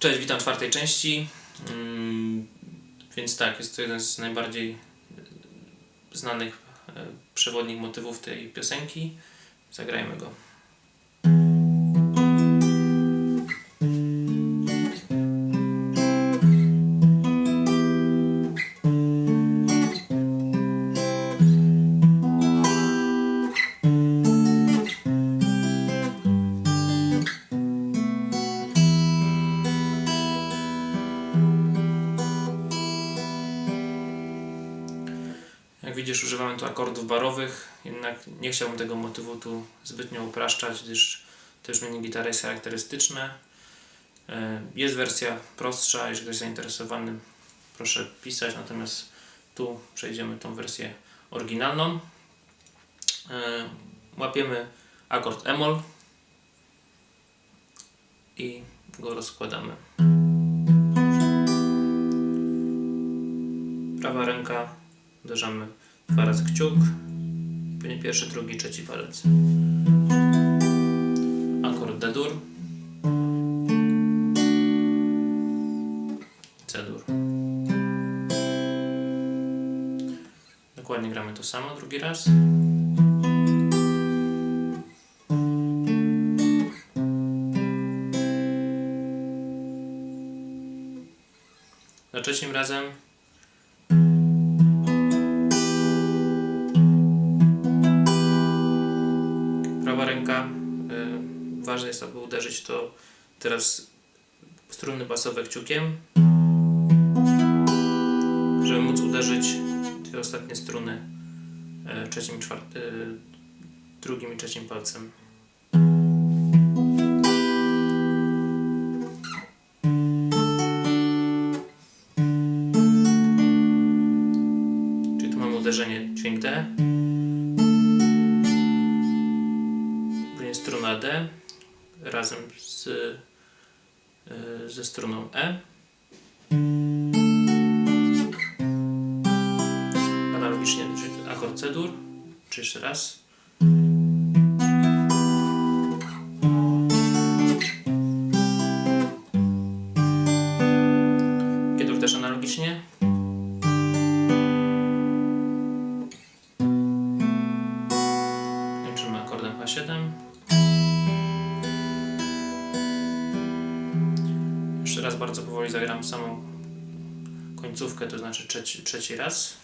Cześć, witam w czwartej części. Mm, Więc tak, jest to jeden z najbardziej e, znanych e, przewodnich motywów tej piosenki. Zagrajmy go. Widzisz, używamy tu akordów barowych, jednak nie chciałbym tego motywu tu zbytnio upraszczać, gdyż to brzmienie gitary jest charakterystyczne. E, Jest wersja prostsza, jeśli ktoś zainteresowany, proszę pisać, natomiast tu przejdziemy tą wersję oryginalną. E, Łapiemy akord Emol i go rozkładamy. Prawa ręka uderzamy dwa razy kciuk, pierwszy, drugi, trzeci palec. Akord D-dur, C-dur. Dokładnie gramy to samo drugi raz. Za trzecim razem ważne jest, aby uderzyć to teraz struny basowe kciukiem, żeby móc uderzyć dwie ostatnie struny y, trzecim, y, drugim i trzecim palcem. Czyli tu mamy uderzenie dźwięk D, Później struna D razem z, y, ze struną E. Analogicznie akord C-dur. Czy jeszcze raz. G-dur też analogicznie. Kończymy akordem H7. Jeszcze raz bardzo powoli zagram samą końcówkę, to znaczy trzeci, trzeci raz.